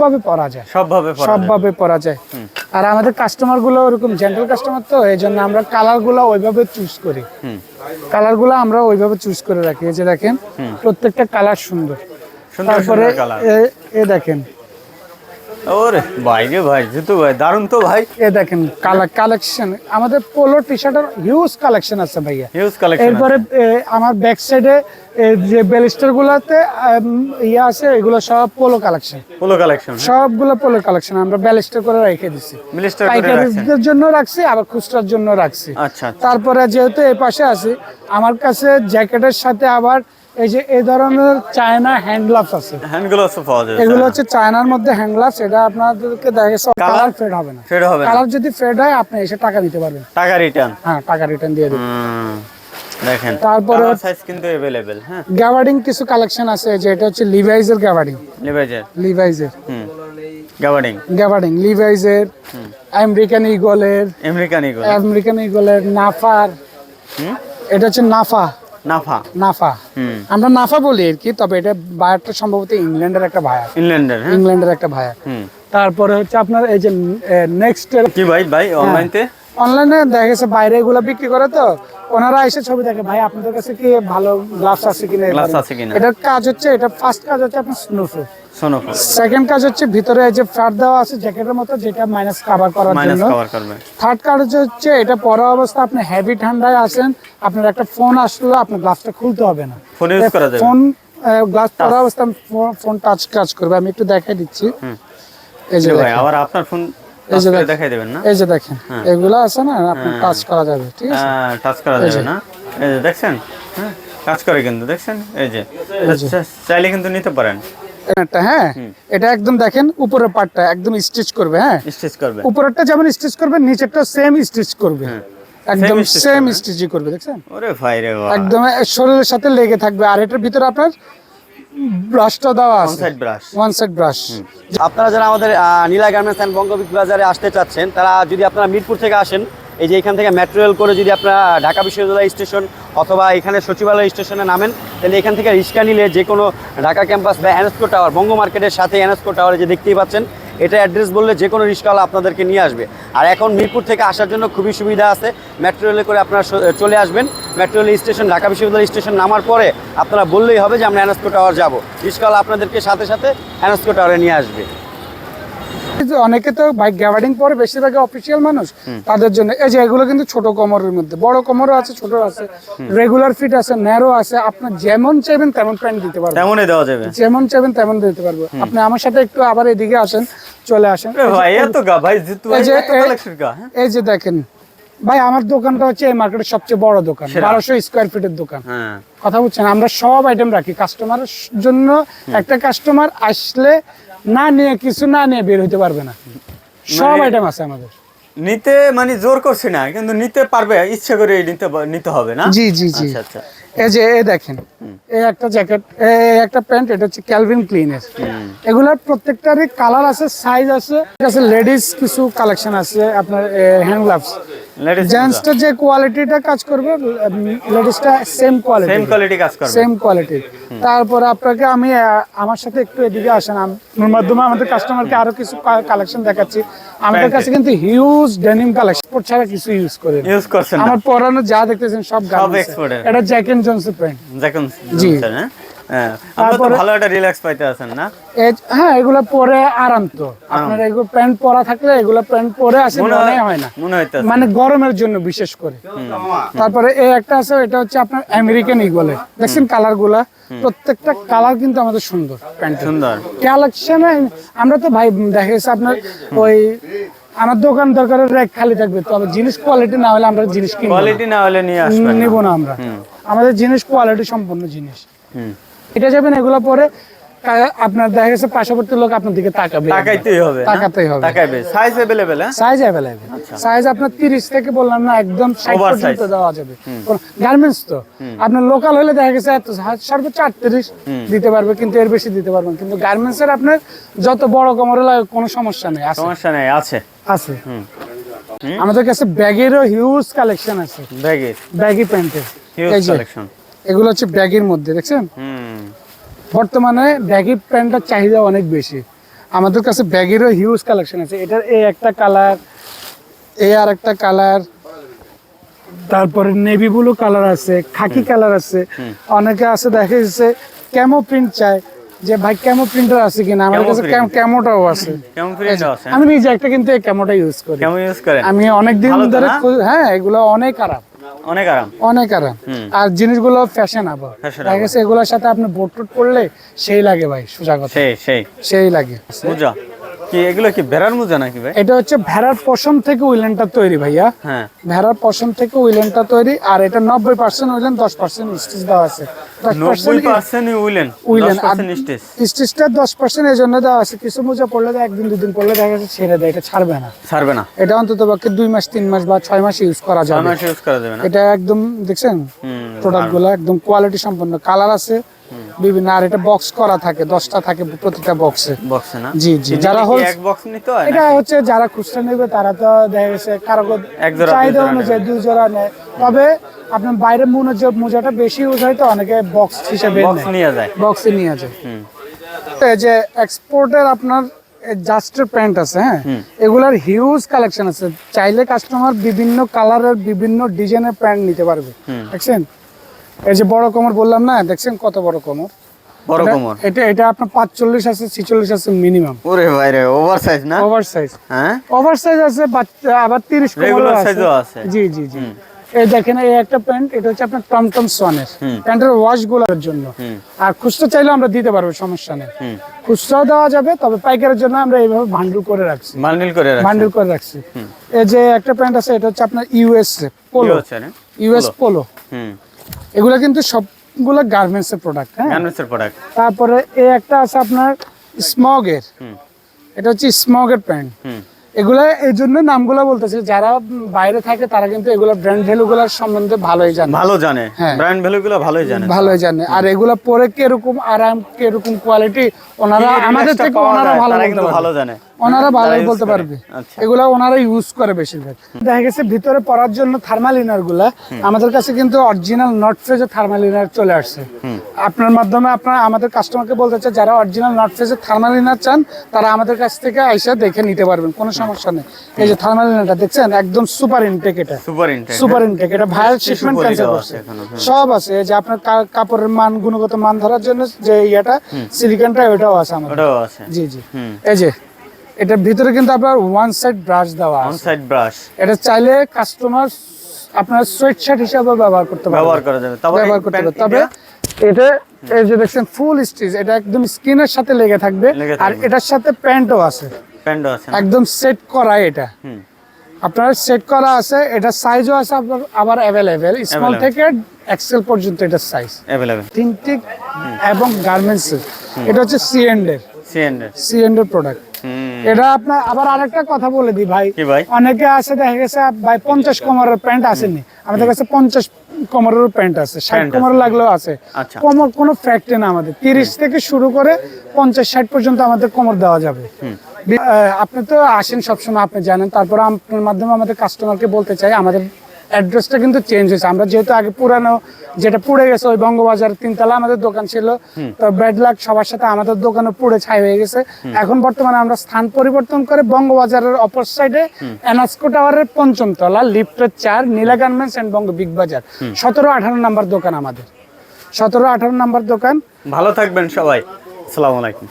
সবভাবে পরা যায়। সবভাবে। সবভাবে পরা যায়। আর আমাদের কাস্টমারগুলো ওরকম জেন্টাল কাস্টমার তো এই জন্য আমরা কালারগুলো ওইভাবে চুজ করি। কালারগুলো আমরা ওইভাবে চুজ করে রাখি। এই যে দেখেন প্রত্যেকটা কালার সুন্দর। সুন্দর তারপরে এ- এ দেখেন ওরে ভাই রে ভাই জিতু ভাই দারুণ তো ভাই। এ দেখেন কালেকশন আমাদের পোলো টি শার্টের হিউজ কালেকশন আছে ভাইয়া। হিউজ কালেকশন এরপরে আমার ব্যাক সাইডে যে বেলিস্টার গুলাতে ইয়ে আছে এগুলো সব পোলো কালেকশন পোলো কালেকশন সবগুলো পোলো কালেকশন আমরা ব্যালিস্টার করে রেখে দিছি। পাইকারিদের জন্য রাখছি আবার খুচরার জন্য রাখছি। আচ্ছা আচ্ছা। তারপরে যেহেতু এই পাশে আছি আমার কাছে জ্যাকেটের সাথে আবার এই যে এই ধরনের চায়না হ্যান্ড গ্লাভস আছে হ্যান্ড গ্লাভস পাওয়া যায় এগুলো হচ্ছে চায়নার মধ্যে হ্যান্ড গ্লাভস এটা আপনাদেরকে দেখা গেছে কালার ফেড হবে না ফেড হবে না কালার যদি ফেড হয় আপনি এসে টাকা দিতে পারবেন টাকা রিটার্ন হ্যাঁ টাকা রিটার্ন দিয়ে দেবেন দেখেন তারপরে সাইজ কিন্তু अवेलेबल হ্যাঁ গ্যাবার্ডিং কিছু কালেকশন আছে যে এটা হচ্ছে লিভাইজের গ্যাবার্ডিং লিভাইজের লিভাইজের হুম gabardine gabardine লিভাইজের American ইগলের American eagle American ইগলের নাফার হুম এটা হচ্ছে নাফা নাফা। নাফা। আমরা নাফা বলি আর কি তবে এটা বায়ারটা সম্ভবত ইংল্যান্ডের একটা ভায়া ইংল্যান্ডের হ্যাঁ? ইংল্যান্ডের একটা ভায়া তারপরে হচ্ছে আপনার এই যে নেক্সট কি ভাই ভাই অনলাইনতে অনলাইনে দেখা গেছে বাইরে এগুলো বিক্রি করে তো ওনারা এসে ছবি দেখে ভাই আপনাদের কাছে কি ভালো গ্লাভস আছে কিনা? এটা এবারে?" এটার কাজ হচ্ছে এটা ফার্স্ট কাজ হচ্ছে আপনার স্নোফো শোনো সেকেন্ড কাজ হচ্ছে ভিতরে যে ফ্ল্যাট দেওয়া আছে জ্যাকেটের মতো যেটা মাইনাস কভার করার জন্য। থার্ড কার্ড হচ্ছে এটা পরা অবস্থা আপনি হেভি ঠান্ডায় আছেন আপনার একটা ফোন আসলো আপনার গ্লাসটা খুলতে হবে না। ফোন ইউজ করা যাবে। ফোন গ্লাস পরা অবস্থা ফোন টাচ কাজ করবে আমি একটু দেখাই দিচ্ছি। এই যে ভাই আবার আপনার ফোন এই যে দেখাই দেবেন না? এই যে দেখেন। এগুলো আছে না আপনি টাচ করা যাবে ঠিক আছে? হ্যাঁ টাচ করা যাবে না? এই যে দেখছেন? হ্যাঁ কাজ করে কিন্তু দেখছেন? এই যে। চাইলে কিন্তু নিতে পারেন। একটা হ্যাঁ? এটা একদম দেখেন উপরের পার্টটা একদম স্টিচ করবে হ্যাঁ? স্টিচ করবে। উপরেরটা যেমন স্টিচ করবে নিচেরটা সেম স্টিচ করবে। একদম সেম স্টিচই করবে দেখছেন? ওরে ভাই রে একদম শরীরের সাথে লেগে থাকবে। আর এটার ভিতরে আপনার ব্রাশটা দেওয়া আছে। Side brush one side brush আপনারা যারা আমাদের নীলা গার্মেন্টস অ্যান্ড বঙ্গবিক বাজারে আসতে চাচ্ছেন তারা যদি আপনারা মিরপুর থেকে আসেন এই যে এখান থেকে মেট্রো রেল করে যদি আপনারা ঢাকা বিশ্ববিদ্যালয় স্টেশন অথবা এখানে সচিবালয় স্টেশনে নামেন, তাহলে এখান থেকে রিক্সা নিলে যে কোনো ঢাকা ক্যাম্পাস বা এনএসকো টাওয়ার বঙ্গ মার্কেটের সাথে এনএসকো টাওয়ারে যে দেখতেই পাচ্ছেন, এটা অ্যাড্রেস বললে যে কোনো রিক্সাওয়ালা আপনাদেরকে নিয়ে আসবে। আর এখন মিরপুর থেকে আসার জন্য খুবই সুবিধা আছে মেট্রো রেলে করে আপনারা চলে আসবেন। মেট্রো রেল স্টেশন, ঢাকা বিশ্ববিদ্যালয় স্টেশন নামার পরে আপনারা বললেই হবে যে আমরা এনএসকো টাওয়ার যাব। রিক্সাওয়ালা আপনাদেরকে সাথে সাথে এনএসকো টাওয়ারে নিয়ে আসবে। অনেকে তো বাইক গ্যাভার্ডিং পরে বেশিরভাগ অফিসিয়াল মানুষ তাদের জন্য এই যে এগুলো কিন্তু ছোট কোমরের মধ্যে বড় কোমরও আছে ছোট আছে রেগুলার ফিট আছে ন্যারো আছে আপনার যেমন চাইবেন তেমন প্যান্ট দিতে পারবেন। তেমনই দেওয়া যাবে। যেমন চাইবেন তেমন দিতে পারব। আপনি আমার সাথে একটু আবার এদিকে আসেন চলে আসেন। ভাই এত গা ভাই এই যে হ্যাঁ? এই যে দেখেন ভাই আমার দোকানটা হচ্ছে এই মার্কেটের সবচেয়ে বড় দোকান বারোশো স্কোয়ার ফিটের দোকান। হ্যাঁ। কথা বলছেন আমরা সব আইটেম রাখি কাস্টমারের জন্য একটা কাস্টমার আসলে না নিয়ে কিছু না নিয়ে বের হইতে পারবে না। সব মানে- আইটেম আছে আমাদের। নিতে মানে জোর করছে না কিন্তু নিতে পারবে ইচ্ছা করে নিতে নিতে হবে না? জি জি জি। আচ্ছা আচ্ছা। এই যে এই দেখেন এই একটা জ্যাকেট এই একটা প্যান্ট এটা হচ্ছে ক্যালভিন ক্লিনের এগুলোর প্রত্যেকটারই কালার আছে সাইজ আছে আছে লেডিস কিছু কালেকশন আছে আপনার হ্যান্ড গ্লাভস জেন্টসটা যে কোয়ালিটিটা কাজ করবে লেডিসটা সেম কোয়ালিটি সেম কোয়ালিটি কাজ করবে। সেম কোয়ালিটি তারপর আপনাকে আমি আমার সাথে একটু এদিকে আসেন। আমার মাধ্যমে আমাদের কাস্টমারকে আরও কিছু কালেকশন দেখাচ্ছি। আমাদের কাছে কিন্তু হিউজ ডেনিম কালেকশন ছাড়া কিছু ইউজ করে ইউজ করছেন আমার পরানো যা দেখতেছেন সব গার্মেন্টস। এটা জ্যাকেন জনসন প্যান্ট দেখুন জি। বুঝছেন, আমরা তো ভালো একটা রিল্যাক্স পাইতে আছেন না? হ্যাঁ এগুলো পরে আরাম তো। আপনার এগুলো প্যান্ট পরা থাকলে এগুলো প্যান্ট পরে আসে মনে মনে হয়- হয় না। মনে। মানে গরমের জন্য বিশেষ করে। তারপরে এই একটা আছে এটা হচ্ছে আপনার আমেরিকান ইগলে দেখছেন কালারগুলা প্রত্যেকটা কালার কিন্তু আমাদের সুন্দর প্যান্টের। সুন্দর। কালেকশন আমরা তো ভাই দেখা গেছে আপনার ওই আমার দোকান দরকার র্যাক খালি থাকবে তবে জিনিস কোয়ালিটি না হলে আমরা জিনিস কিনবো না। কোয়ালিটি না হলে নিয়ে আসবেন না। নিব না আমরা। আমাদের জিনিস কোয়ালিটি সম্পন্ন জিনিস। হুম। এটা যাবেন এগুলো পরে কা- আপনার দেখা গেছে পার্শ্ববর্তী লোক আপনার দিকে তাকাবে তাকাইতেই হবে না? তাকাতেই হবে তাকাইবে সাইজ अवेलेबल হ্যাঁ সাইজ অ্যাভেলেবেল সাইজ আপনার তিরিশ থেকে বললাম না একদম ষাট Oversize। পর্যন্ত দেওয়া যাবে গার্মেন্টস তো আপনার লোকাল হলে দেখা গেছে এত সর্বোচ্চ আটত্রিশ দিতে পারবে কিন্তু এর বেশি দিতে পারবেন কিন্তু গার্মেন্টস এর আপনার যত বড় কোমরে লাগে কোনো সমস্যা নেই আছে সমস্যা নেই আছে আছে আমাদের কাছে ব্যাগেরও হিউজ কালেকশন আছে ব্যাগের ব্যাগি প্যান্টের হিউজ এই যে কালেকশন এগুলো হচ্ছে ব্যাগের মধ্যে দেখছেন হুম বর্তমানে ব্যাগি প্যান্টের চাহিদা অনেক বেশি। আমাদের কাছে ব্যাগেরও হিউজ কালেকশন আছে। এটার এই একটা কালার এই আর একটা কালার তারপরে নেভি ব্লু কালার আছে খাকি কালার আছে। অনেকে আছে দেখা যাচ্ছে ক্যামো প্রিন্ট চায় যে ভাই ক্যামো প্রিন্টার আছে কিনা? আমার কাছে। ক্যামোটাও আছে। আমি নিজে একটা কিন্তু ক্যামোটা ইউজ করি। আমি অনেক দিন ধরে হ্যাঁ এগুলো অনেক আরাম অনেক আরাম। অনেক আরাম। আর জিনিসগুলো ফ্যাশন আবার। গেছে এগুলোর সাথে আপনি বোট টুট করলে সেই লাগে ভাই সোজা কথা সেই সেই। সেই লাগে। মোজা কি এগুলো কি বেড়ার মোজা নাকি ভাই? এটা হচ্ছে ভেড়ার পশম থেকে উইলেনটা তৈরি ভাইয়া। হ্যাঁ। ভেড়ার পশম থেকে উইলেনটা তৈরি আর এটা নব্বই পার্সেন্ট উইলেন দশ পার্সেন্ট স্টিচ দেওয়া আছে। দশ নব্বই পার্সেন্ট পার্সেন্ট উইলেন উইলেন দশ পার্সেন্ট স্টেজ স্টিচটা দশ পার্সেন্ট এই জন্য দেওয়া আছে। কিছু মোজা পড়লে একদিন দুদিন পড়লে দেখা যাচ্ছে ছেড়ে দেয় এটা ছাড়বে না। ছাড়বে না। এটা অন্তত পক্ষে দুই মাস তিন মাস বা ছয় মাস ইউজ করা যাবে। মাস ইউজ করা যাবে না? এটা একদম দেখছেন? হুম প্রোডাক্টগুলো একদম কোয়ালিটি সম্পন্ন। কালার আছে বিভিন্ন আর এটা বক্স করা থাকে দশটা থাকে প্রতিটা বক্সে বক্সে না? জি জি যারা কি এক বক্স নিতে হয় এটা হচ্ছে যারা খুচরা নেবে তারা তো দেখা গেছে কারও চাহিদা অনুযায়ী দুই জোড়া নেয়। তবে আপনার বাইরে মোজা মোজাটা বেশি ইউজ হয় তো অনেকে বক্স হিসেবে বক্স নিয়ে। যায়। বক্সে নিয়ে যায়। এই যে এক্সপোর্টের আপনার জাস্টের প্যান্ট আছে হ্যাঁ? এগুলার হিউজ কালেকশন আছে। চাইলে কাস্টমার বিভিন্ন কালারের বিভিন্ন ডিজাইনের প্যান্ট নিতে পারবে। দেখছেন? এই যে বড় কোমর বললাম না দেখছেন কত বড় কোমর? বড় কোমর। এটা এটা আপনার পাঁচচল্লিশ আছে ছিচল্লিশ আছে মিনিমাম ওরে ভাই রে ওভার সাইজ না? ওভার সাইজ হ্যাঁ? ওভার সাইজ আছে আবার তিরিশ Regular size ও আছে। জি জি জি। এই দেখেন এই একটা প্যান্ট এটা হচ্ছে আপনার টমটম সোয়ানের। প্যান্টের ওয়াশগুলোর জন্য। আর খুচরা চাইলে আমরা দিতে পারব সমস্যা নেই। খুচরাও দেওয়া যাবে তবে পাইকারের জন্য আমরা এইভাবে ভান্ডুল করে রাখছি। বান্ডিল করে রাখছে। বান্ডুল করে রাখছি। এই যে একটা প্যান্ট আছে এটা হচ্ছে আপনার ইউএস পোলো ইউএস পোলো হুম। এগুলো কিন্তু সবগুলো গার্মেন্টস এর প্রোডাক্ট হ্যাঁ? গার্মেন্টসের প্রোডাক্ট তারপরে এই একটা আছে আপনার স্মগের এটা হচ্ছে স্মগের প্যান্ট হুম। এগুলা এই জন্য নামগুলো বলতেছে যারা বাইরে থাকে তারা কিন্তু এগুলো ব্র্যান্ড ভ্যালু গুলার সম্বন্ধে ভালোই জানে। ভালো জানে। হ্যাঁ। ব্র্যান্ড ভ্যালু গুলো ভালোই জানে। ভালোই জানে। আর এগুলা পরে কীরকম আরাম কীরকম কোয়ালিটি ওনারা আমাদের থেকে ওনারা ভালো ভালো জানে। ওনারা তারা ভালো বলতে পারবে। আচ্ছা। এগুলা ওনারা ইউজ করে বেশিরভাগ। দেখা গেছে ভিতরে পড়ার জন্য থার্মাল ইনারগুলা। আমাদের কাছে কিন্তু অরিজিনাল নট ফেজের থার্মাল ইনার চলে আসছে। আপনার মাধ্যমে আপনারা আমাদের কাস্টমারকে বলতে চাই যারা অরিজিনাল নট ফেজের থার্মাল ইনার চান তারা আমাদের কাছ থেকে আইসা দেখে নিতে পারবেন কোনো সমস্যা নেই। এই যে থার্মাল ইনারটা দেখছেন একদম সুপার ইনটেক এটা। সুপার ইনটেক সুপার ইনটেক এটা ভাইরাল শিপমেন্ট ক্যান্সেল করছে। সব আছে যে আপনার কাপড়ের মান গুণগত মান ধরার জন্য যে ইয়েটা সিলিকনটা ওটাও আছে আমাদের। ওটাও আছে। জি জি। এই যে এটার ভিতরে কিন্তু আপনার ওয়ান সাইড ব্রাশ দেওয়া আছে। সাইড ব্রাশ এটা চাইলে কাস্টমার আপনার সোয়েট শার্ট হিসাবে ব্যবহার করতে পারবে ব্যবহার করা যাবে। তবে ব্যবহার করতে পারবে তবে এটা এই যে দেখছেন ফুল স্টিচ এটা একদম স্কিনের সাথে লেগে থাকবে। আর এটার সাথে প্যান্টও আছে। প্যান্টও আছে একদম সেট করা এটা। হুম। আপনার সেট করা আছে এটা সাইজও আছে আপনার আবার অ্যাভেলেবেল স্মল থেকে এক্সেল পর্যন্ত এটা সাইজ অ্যাভেলেবেল থিনটিক এবং গার্মেন্টস এটা হচ্ছে সি এন্ড এর C and C and product এটা আপনার আবার আরেকটা কথা বলে দিই ভাই। অনেকে আছে দেখা গেছে ভাই পঞ্চাশ কোমরের প্যান্ট আসেনি। আমাদের কাছে পঞ্চাশ কোমরের প্যান্ট আছে ষাট কোমর লাগলেও আছে। আচ্ছা। কোমর কোনো ফ্যাক্টরি না আমাদের। তিরিশ থেকে শুরু করে পঞ্চাশ ষাট পর্যন্ত আমাদের কোমর দেওয়া যাবে। আপনি তো আসেন সবসময় আপনি জানেন। তারপর আপনার মাধ্যমে আমাদের কাস্টমারকে বলতে চাই আমাদের অ্যাড্রেসটা কিন্তু চেঞ্জ হয়েছে। আমরা যেহেতু আগে পুরানো যেটা পুড়ে গেছে ওই বঙ্গবাজার তিনতলা আমাদের দোকান ছিল তো ব্যাড লাক সবার সাথে আমাদের দোকানে পুড়ে ছাই হয়ে গেছে। এখন বর্তমানে আমরা স্থান পরিবর্তন করে বঙ্গবাজারের অপর সাইডে এনাস্কো টাওয়ারের পঞ্চম তলা লিফটের চার Nila garments and Banga big Bazar সতেরো আঠারো নাম্বার দোকান আমাদের। সতেরো আঠারো নাম্বার দোকান। ভালো থাকবেন সবাই। আসসালামু আলাইকুম।